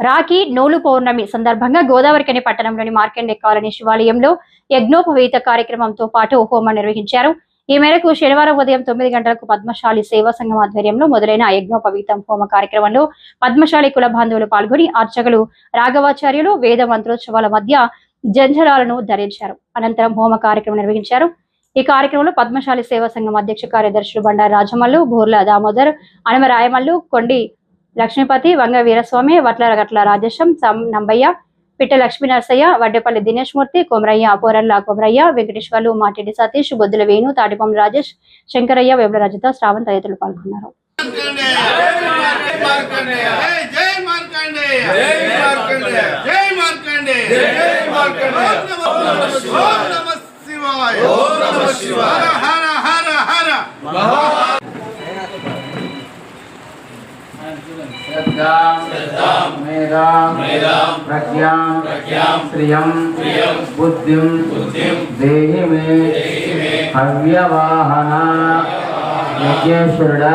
రాఖీ నోలు పౌర్ణమి సందర్భంగా గోదావరికని పట్టణంలోని మార్కెండే కాలనీ శివాలయంలో యజ్ఞోపవీత కార్యక్రమంతో పాటు హోమం నిర్వహించారు. ఈ మేరకు శనివారం ఉదయం తొమ్మిది గంటలకు పద్మశాలి సేవా సంఘం ఆధ్వర్యంలో మొదలైన యజ్ఞోపవీతం హోమ కార్యక్రమంలో పద్మశాలి కుల బాంధవులు పాల్గొని అర్చకులు రాఘవాచార్యులు వేద మంత్రోత్సవాల మధ్య జంజరాలను ధరించారు. అనంతరం హోమ కార్యక్రమం నిర్వహించారు. ఈ కార్యక్రమంలో పద్మశాలి సేవా సంఘం అధ్యక్ష కార్యదర్శులు బండారు రాజమల్లు బోర్ల దామోదర్ అనమ రాయమల్లు కొండి లక్ష్మీపతి వంగ వీరస్వామి వట్ల గట్ల రాజేశం సం నంబయ్య పిట్ట లక్ష్మీ నర్సయ్య వడ్డేపల్లి దినేష్ మూర్తి కొమరయ్య పోరల్ల కొమరయ్య వెంకటేశ్వర్లు మాటిడి సతీష్ బొద్దుల వేణు తాటిపం రాజేష్ శంకరయ్య వేముల రజిత శ్రావణ్ తదితరులు పాల్గొన్నారు. ఓం శివాయ ఓం శివాయ. హర హర హర. श्रियं बुद्धिं देहि मे हव्यवाहना यज्ञेश्वरुడా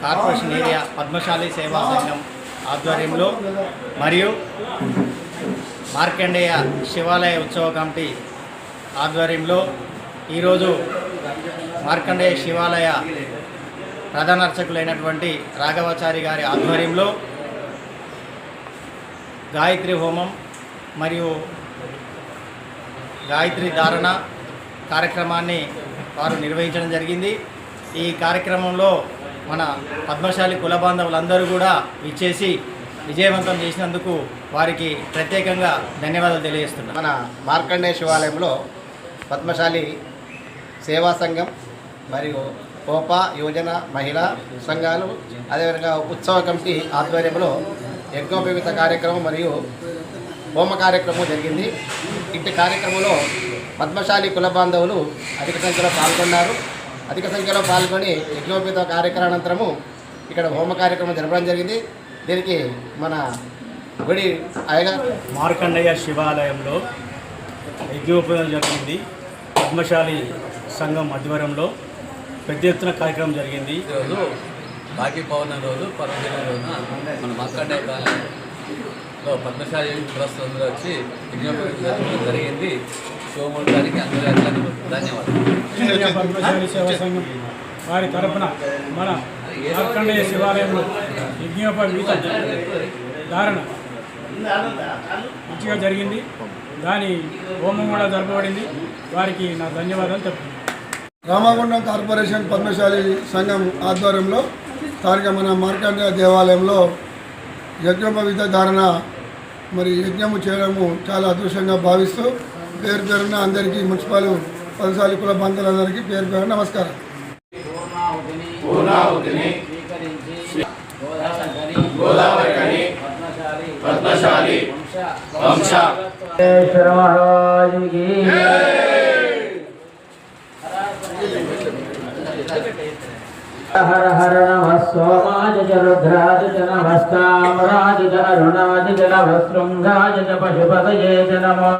కార్పొరేషన్ ఏరియా పద్మశాలి సేవా సంఘం ఆధ్వర్యంలో మరియు మార్కండేయ శివాలయ ఉత్సవ కమిటీ ఆధ్వర్యంలో ఈరోజు మార్కండేయ శివాలయ ప్రధాన అర్చకులైనటువంటి రాఘవాచారి గారి ఆధ్వర్యంలో గాయత్రి హోమం మరియు గాయత్రి ధారణ కార్యక్రమాన్ని వారు నిర్వహించడం జరిగింది. ఈ కార్యక్రమంలో మన పద్మశాలి కుల బాంధవులందరూ కూడా ఇచ్చేసి విజయవంతం చేసినందుకు వారికి ప్రత్యేకంగా ధన్యవాదాలు తెలియజేస్తున్నాను మన మార్కండేయ శివాలయంలో పద్మశాలి సేవా సంఘం మరియు కోప యువజన మహిళా సంఘాలు అదేవిధంగా ఉత్సవ కమిటీ ఆధ్వర్యంలో యజ్ఞోపవిత కార్యక్రమం మరియు హోమ కార్యక్రమం జరిగింది. ఇట్టి కార్యక్రమంలో పద్మశాలి కుల బాంధవులు అధిక సంఖ్యలో పాల్గొన్నారు. అధిక సంఖ్యలో పాల్గొని యజ్ఞోపేత కార్యక్రమానంతరము ఇక్కడ హోమ కార్యక్రమం జరపడం జరిగింది. దీనికి మన గుడి అయ్యగా మార్కండయ్య శివాలయంలో యజ్ఞోపయోగం జరిగింది. పద్మశాలి సంఘం ఆధ్వర్యంలో పెద్ద ఎత్తున కార్యక్రమం జరిగింది. రోజు రాఖీ పౌర్ణమి రోజు పర్వదిన రోజున మన మార్కండే కాలనీలో పద్మశాలి కులస్తులందరూ వచ్చి విజ్ఞాపనం జరిగింది. శివమూర్తి గారికి అందరికీ ధన్యవాదాలు. పద్మశాలి సేవా సంఘం వారి తరపున మన మార్కండేయ శివాలయంలో యజ్ఞోపవీత ధారణ మంచిగా జరిగింది. దాని హోమం కూడా జరపబడింది. వారికి నా ధన్యవాదాలు తెలుపుతున్నాను. రామగుండం కార్పొరేషన్ పద్మశాలి సంఘం ఆధ్వర్యంలో స్థానిక మన మార్కండేయ దేవాలయంలో యజ్ఞోపవిత ధారణ మరి యజ్ఞము చేయడము చాలా అదృష్టంగా భావిస్తూ పేరు పేరున అందరికీ మున్సిపల్ పదశాలి కుల బంధువులందరికీ పేరు పేరు నమస్కారం. మహారాజుకి హర హర నమ. సోమాయ చ రుద్రాయ చ నమస్తామరాయ చ అరుణాయ చ నమ. శృంగాయ చ పశుపతయే చ నమో